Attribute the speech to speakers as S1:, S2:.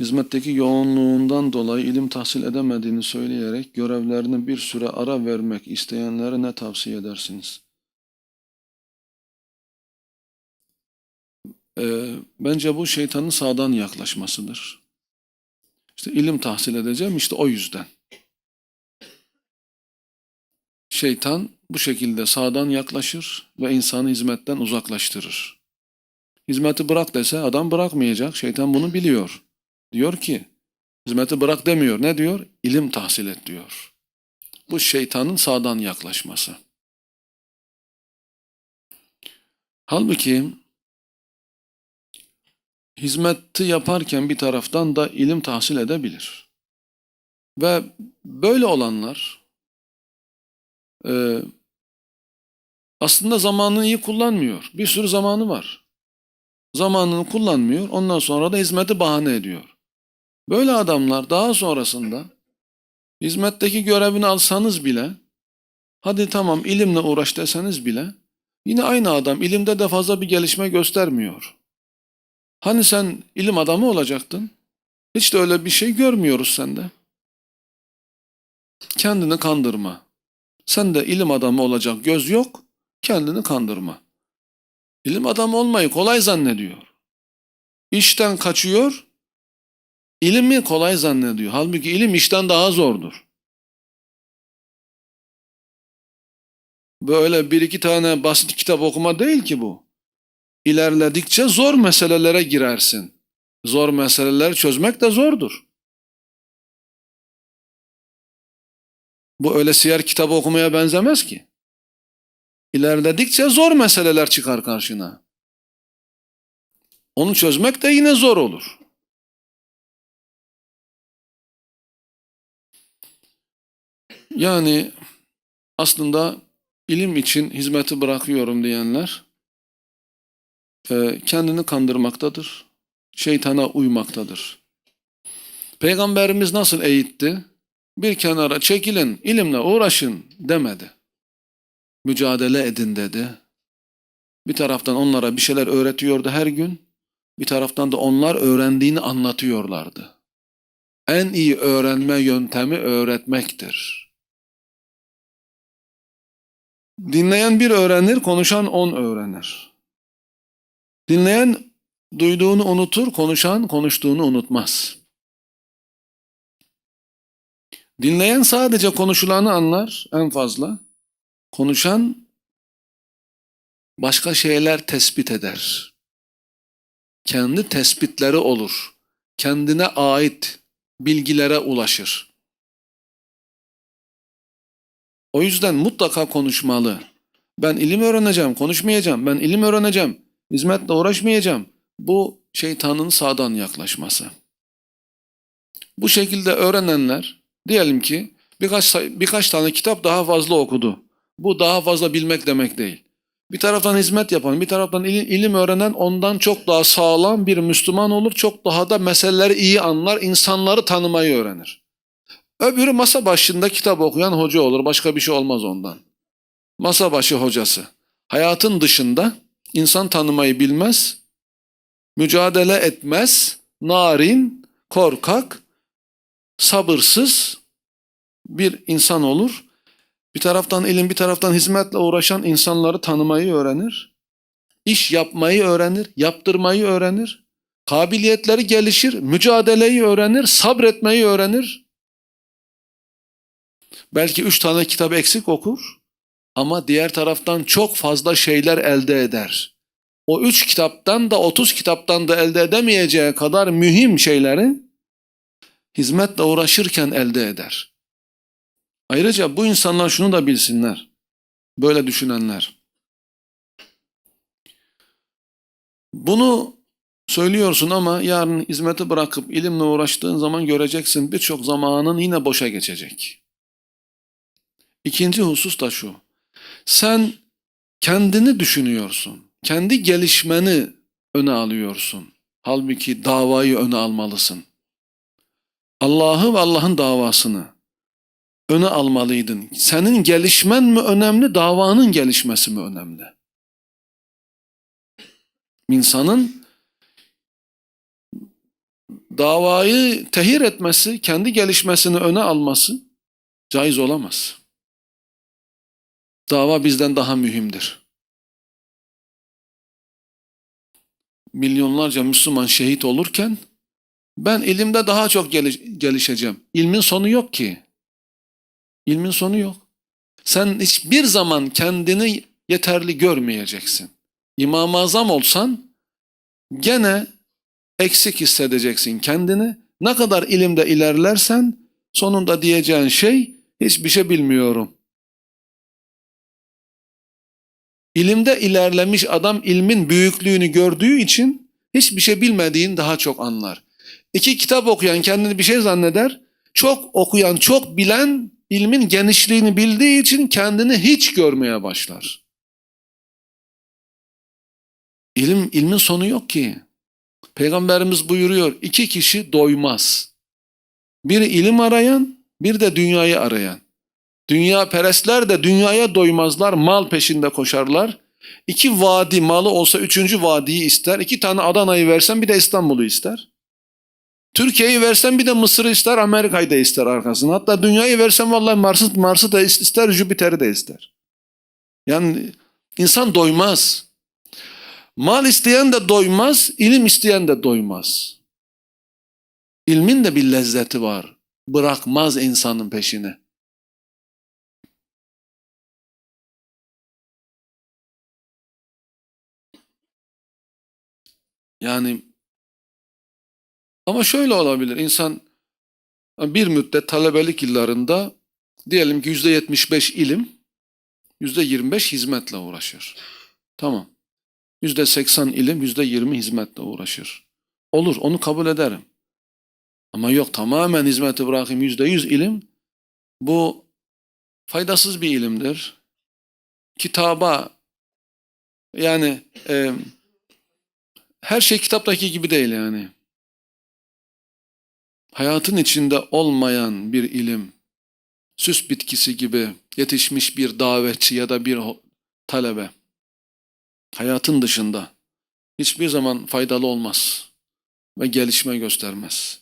S1: hizmetteki yoğunluğundan dolayı ilim tahsil edemediğini söyleyerek görevlerine bir süre ara vermek isteyenlere ne tavsiye edersiniz? Ee, bence bu şeytanın sağdan yaklaşmasıdır. İşte ilim tahsil edeceğim işte o yüzden. Şeytan bu şekilde sağdan yaklaşır ve insanı hizmetten uzaklaştırır. Hizmeti bırak dese adam bırakmayacak. Şeytan bunu biliyor. Diyor ki hizmeti bırak demiyor. Ne diyor? İlim tahsil et diyor. Bu şeytanın sağdan yaklaşması. Halbuki hizmeti yaparken bir taraftan da ilim tahsil edebilir. Ve böyle olanlar e, aslında zamanını iyi kullanmıyor. Bir sürü zamanı var. Zamanını kullanmıyor. Ondan sonra da hizmeti bahane ediyor. Böyle adamlar daha sonrasında hizmetteki görevini alsanız bile hadi tamam ilimle uğraş deseniz bile yine aynı adam ilimde de fazla bir gelişme göstermiyor. Hani sen ilim adamı olacaktın? Hiç de öyle bir şey görmüyoruz sende. Kendini kandırma. Sen de ilim adamı olacak göz yok, kendini kandırma. İlim adamı olmayı kolay zannediyor. İşten kaçıyor, ilimi kolay zannediyor. Halbuki ilim işten daha zordur. Böyle bir iki tane basit kitap okuma değil ki bu. İlerledikçe zor meselelere girersin. Zor meseleleri çözmek de zordur. Bu öyle siyer kitabı okumaya benzemez ki. İlerledikçe zor meseleler çıkar karşına. Onu çözmek de yine zor olur. Yani aslında ilim için hizmeti bırakıyorum diyenler e, kendini kandırmaktadır. Şeytana uymaktadır. Peygamberimiz nasıl eğitti? Bir kenara çekilin, ilimle uğraşın demedi. Mücadele edin dedi. Bir taraftan onlara bir şeyler öğretiyordu her gün. Bir taraftan da onlar öğrendiğini anlatıyorlardı. En iyi öğrenme yöntemi öğretmektir. Dinleyen bir öğrenir, konuşan on öğrenir. Dinleyen duyduğunu unutur, konuşan konuştuğunu unutmaz. Dinleyen sadece konuşulanı anlar en fazla. Konuşan başka şeyler tespit eder. Kendi tespitleri olur. Kendine ait bilgilere ulaşır. O yüzden mutlaka konuşmalı. Ben ilim öğreneceğim, konuşmayacağım. Ben ilim öğreneceğim, hizmetle uğraşmayacağım. Bu şeytanın sağdan yaklaşması. Bu şekilde öğrenenler diyelim ki birkaç birkaç tane kitap daha fazla okudu. Bu daha fazla bilmek demek değil. Bir taraftan hizmet yapan, bir taraftan ilim, ilim öğrenen ondan çok daha sağlam bir Müslüman olur. Çok daha da meseleleri iyi anlar, insanları tanımayı öğrenir. Öbürü masa başında kitap okuyan hoca olur. Başka bir şey olmaz ondan. Masa başı hocası. Hayatın dışında insan tanımayı bilmez, mücadele etmez, narin, korkak, sabırsız bir insan olur. Bir taraftan ilim, bir taraftan hizmetle uğraşan insanları tanımayı öğrenir. İş yapmayı öğrenir, yaptırmayı öğrenir. Kabiliyetleri gelişir, mücadeleyi öğrenir, sabretmeyi öğrenir. Belki üç tane kitap eksik okur ama diğer taraftan çok fazla şeyler elde eder. O üç kitaptan da otuz kitaptan da elde edemeyeceği kadar mühim şeyleri hizmetle uğraşırken elde eder. Ayrıca bu insanlar şunu da bilsinler. Böyle düşünenler. Bunu söylüyorsun ama yarın hizmeti bırakıp ilimle uğraştığın zaman göreceksin birçok zamanın yine boşa geçecek. İkinci husus da şu. Sen kendini düşünüyorsun. Kendi gelişmeni öne alıyorsun. Halbuki davayı öne almalısın. Allah'ı ve Allah'ın davasını öne almalıydın. Senin gelişmen mi önemli, davanın gelişmesi mi önemli? İnsanın davayı tehir etmesi, kendi gelişmesini öne alması caiz olamaz. Dava bizden daha mühimdir. Milyonlarca Müslüman şehit olurken ben ilimde daha çok geliş- gelişeceğim. İlmin sonu yok ki. İlmin sonu yok. Sen hiçbir zaman kendini yeterli görmeyeceksin. İmam-ı Azam olsan gene eksik hissedeceksin kendini. Ne kadar ilimde ilerlersen sonunda diyeceğin şey hiçbir şey bilmiyorum. İlimde ilerlemiş adam ilmin büyüklüğünü gördüğü için hiçbir şey bilmediğini daha çok anlar. İki kitap okuyan kendini bir şey zanneder. Çok okuyan, çok bilen ilmin genişliğini bildiği için kendini hiç görmeye başlar. İlim, ilmin sonu yok ki. Peygamberimiz buyuruyor, iki kişi doymaz. Biri ilim arayan, bir de dünyayı arayan. Dünya perestler de dünyaya doymazlar, mal peşinde koşarlar. İki vadi malı olsa üçüncü vadiyi ister. İki tane Adana'yı versen bir de İstanbul'u ister. Türkiye'yi versen bir de Mısır'ı ister, Amerika'yı da ister arkasına. Hatta dünyayı versen vallahi Mars'ı, Mars'ı da ister, Jüpiter'i de ister. Yani insan doymaz. Mal isteyen de doymaz, ilim isteyen de doymaz. İlmin de bir lezzeti var. Bırakmaz insanın peşini. Yani ama şöyle olabilir. İnsan bir müddet talebelik yıllarında diyelim ki yüzde yetmiş beş ilim, yüzde yirmi beş hizmetle uğraşır. Tamam. Yüzde seksen ilim, yüzde yirmi hizmetle uğraşır. Olur, onu kabul ederim. Ama yok tamamen hizmeti bırakayım yüzde yüz ilim. Bu faydasız bir ilimdir. Kitaba yani e, her şey kitaptaki gibi değil yani. Hayatın içinde olmayan bir ilim, süs bitkisi gibi yetişmiş bir davetçi ya da bir talebe, hayatın dışında hiçbir zaman faydalı olmaz ve gelişme göstermez.